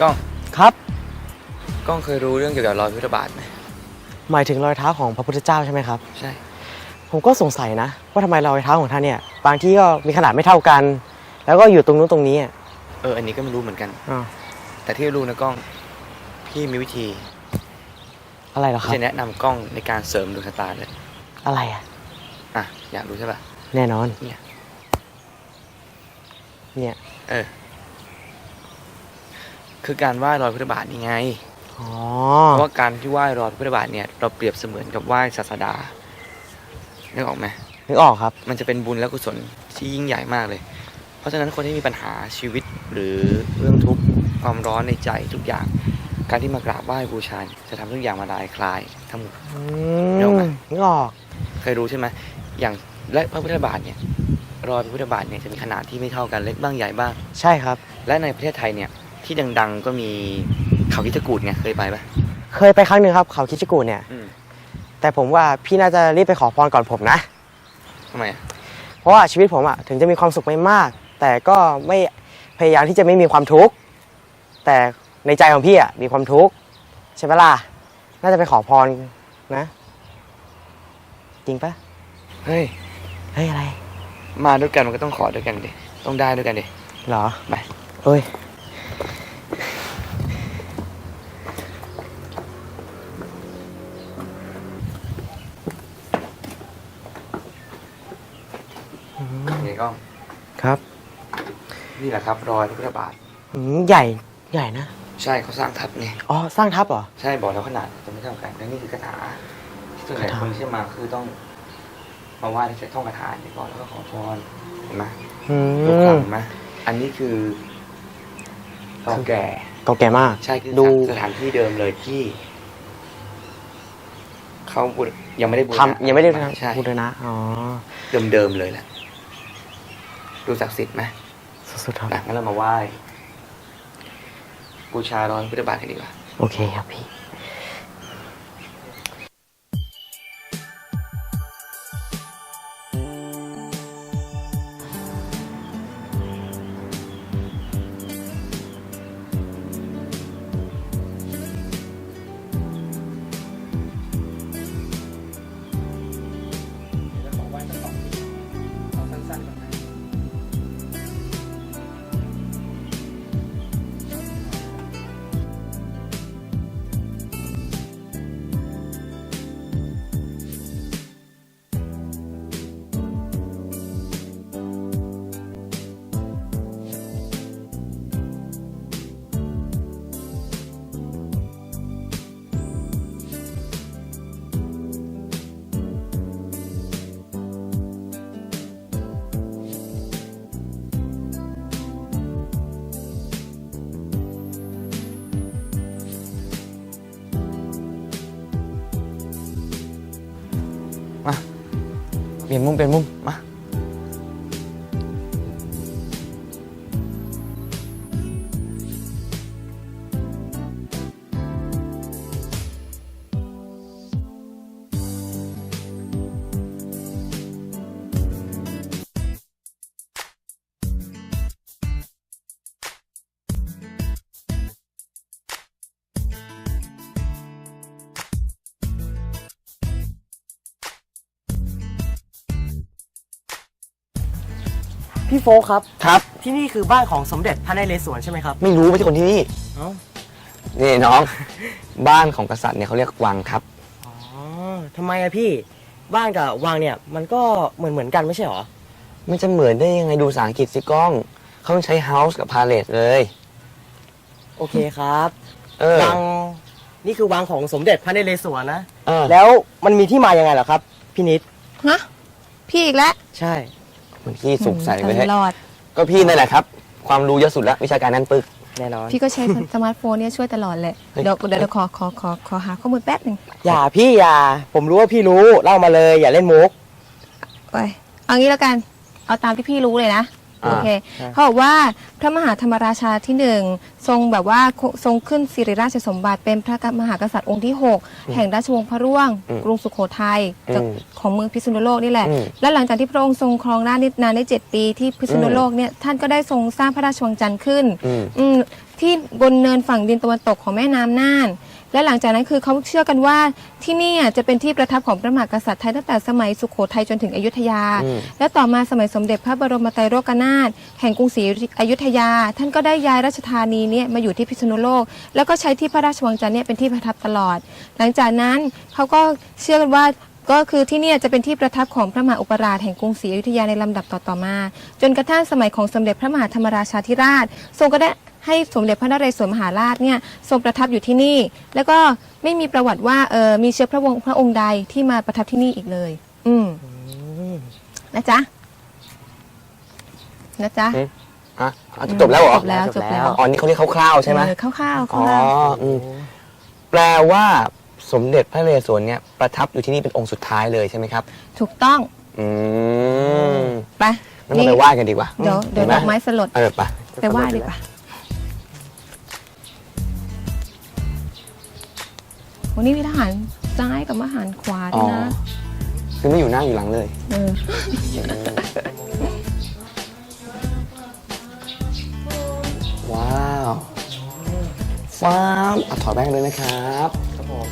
กล้องครับ กล้องเคยรู้เรื่องเกี่ยวกับรอยพุทธบาทไหมหมายถึงรอยเท้าของพระพุทธเจ้าใช่ไหมครับ ใช่ ผมก็สงสัยนะว่าทำไมรอยเท้าของท่านเนี่ยบางที่ก็มีขนาดไม่เท่ากัน แล้วก็อยู่ตรงนู้นตรงนี้อะเออ อันนี้ก็ไม่รู้เหมือนกัน อ้าวแต่ที่รู้นะกล้อง พี่มีวิธีอะไรเหรอคที่รับจะแนะนำกล้องในการเสริมดวงชะตาเลยอะไรอะ อะ อยากรู้ใช่ปะแน่นอนเนี่ย เนี่ย เออ คือการไหว้รอยพุทธบาทนี่ไงอ๋อเพราะว่าการที่ไหว้รอยพุทธบาทเนี่ยเราเปรียบเสมือนกับไหว้ศาสดานึกออกไหมนึกออกครับ มันจะเป็นบุญและกุศลที่ยิ่งใหญ่มากเลย เพราะฉะนั้นคนที่มีปัญหาชีวิตหรือเรื่องทุกข์ความร้อนในใจทุกอย่าง การที่มากราบไหว้บูชาเนี่ยจะทำทุกอย่างมาลายคลายทั้งหมดอืนึกออกไหมมนึกออกเคยรู้ใช่ไหมอย่างและพระพุทธบาทเนี่ยรอยพระพุทธบาทเนี่ยจะมีขนาดที่ไม่เท่ากันเล็กบ้างใหญ่บ้าง ใช่ครับ และในประเทศไทยเนี่ย ที่ดัง ๆ ก็มีเขาคิดจกูดไงเคยไปปะเคยไปครั้งหนึ่งครับเขาคิดจกูฏเนี่ย อืมแต่ผมว่าพี่น่าจะรีบไปขอพรก่อนผมนะ ทำไมอะเพราะว่าชีวิตผมอะถึงจะมีความสุขไม่มาก แต่ก็ไม่พยายามที่จะไม่มีความทุกข์แต่ในใจของพี่อะมีความทุกข์ใช่ปะล่ะน่าจะไปขอพรนะ จริงปะเฮ้ย เฮ้ยอะไรมาด้วยกันมันก็ต้องขอด้วยกันดิต้องได้ด้วยกันดิ เหรอไป เอ้ย นี่กล้อง ครับ นี่แหละครับรอยพระพุทธบาทอืมใหญ่ใหญ่นะ ใช่เขาสร้างทับไงอ๋อ สร้างทับเหรอ ใช่บอกแล้วขนาดจะไม่เท่ากันและนี่คือคาถาที่ส่วนใหญ่คาถาคนที่จะมาคือต้องมาไหว้ใช้ท่องคาถาอย่างนี้ก่อนแล้วก็ขอพรเห็นไหมอืยกขัมงเห็นไหมอันนี้คือเก่าแก่เก่าแก่มาก ใช่คือดู สถานที่เดิมเลยที่เขาบูรยังไม่ได้บูรณะทำยังไม่ได้ใช่พูดเลยนะอ๋อ เดิมๆเลยแหละดูศักดิ์สิทธิ์ไหม สุดๆครับนะงั้นเรามาไหว้ บูชารอยพระพุทธบาทกันดีกว่า โอเคครับพี่ นมุมเปลี่ยนมุมมา พี่โฟกครับ ครับ ที่นี่คือบ้านของสมเด็จพระนเรศวรใช่ไหมครับ ไม่รู้ไม่ใช่คนที่นี่เอ้านี่น้อง บ้านของกษัตริย์เนี่ยเขาเรียกวังครับ อ๋อทำไมอะพี่บ้านกับวังเนี่ยมันก็เหมือนเหมือนกันไม่ใช่หรอ มันจะเหมือนได้ยังไงดูภาษาอังกฤษสิกล้อง เขาต้องใช้ house กับ palace เลย โอเคครับเออ วังนี่คือวังของสมเด็จพระนเรศวรนะ เออ แล้วมันมีที่มายังไงเหรอครับ พี่นิด ฮะพี่อีกแล้ว ใช่ เหมือนพี่สุกใส่ไปให้ตลอด ก็พี่นั่นแหละครับ ความรู้เยอะสุดละวิชาการนั้นปึกแน่นอน พี่ก็ใช้สมาร์ทโฟนเนี่ยช่วยตลอดเลยเฮ้ยเดี๋ยวเดี๋ยวเดี๋ยวขอขอขอขอหาข้อมูลแป๊บหนึ่งอย่าพี่อย่า ผมรู้ว่าพี่รู้เล่ามาเลย อย่าเล่นมุกไปเอางี้แล้วกัน เอาตามที่พี่รู้เลยนะ อ่าโอเคใช่ เขาบอกว่าพระมหาธรรมราชาที่หนึ่งทรงแบบว่าทรงขึ้นสิริราชสมบัติเป็นพระมหากษัตริย์องค์ที่ 6 แห่งราชวงศ์พระร่วง อืมกรุงสุโขทัยอืมของเมืองพิษณุโลกนี่แหละ อืมและหลังจากที่พระองค์ทรงครองราชย์นานได้เจ็ดปีที่พิษณุโลกเนี่ยท่านก็ได้ทรงสร้างพระราชวังจันทร์ขึ้นอืม อืมที่บนเนินฝั่งดินตะวันตกของแม่น้ำน่าน และหลังจากนั้นคือเขาเชื่อกันว่าที่นี่อะจะเป็นที่ประทับของพระมหากษัตริย์ไทยตั้งแต่สมัยสุโขทัยจนถึงอยุธยา อืม และต่อมาสมัยสมเด็จพระบรมไตรโลกนาถแห่งกรุงศรีอยุธยา ท่านก็ได้ย้ายราชธานีเนี่ยมาอยู่ที่พิษณุโลก แล้วก็ใช้ที่พระราชวังจันทร์เนี่ยเป็นที่ประทับตลอด หลังจากนั้นเขาก็เชื่อกันว่าก็คือที่เนี่ยจะเป็นที่ประทับของพระมหาอุปราชแห่งกรุงศรีอยุธยาในลำดับต่อๆมา จนกระทั่งสมัยของสมเด็จพระมหาธรรมราชาธิราช ทรงก็ได้ ให้สมเด็จพระนเรศวรมหาราชเนี่ยทรงประทับอยู่ที่นี่ แล้วก็ไม่มีประวัติว่าเออมีเชื้อพระวงศ์พระองค์ใดที่มาประทับที่นี่อีกเลย อืมนะจ๊ะนะจ๊ะอะอะจบแล้วเหรอจบแล้วจบแล้วอ๋อนี่เขาเรียกคร่าวๆใช่ไหมเออคร่าวๆคอ๋อร่าวอืมแปลว่าสมเด็จพระนเรศวรเนี่ยประทับอยู่ที่นี่เป็นองค์สุดท้ายเลยใช่ไหมครับ ๆถูกต้องอืมไปงั้นเราไปไหว้กันดีกว่าเดี๋ยวเดี๋ยวห็นดหอกไม้สลดเออไป ไปไหว้ดีกว่า วันนี้มีทหารซ้ายกับทหารขวาอ๋ด้อวยนะ คือไม่อยู่หน้าอยู่หลังเลย เออ ว้าว ฟ้ามอะถอดแว่นเลยนะครับ ครับผม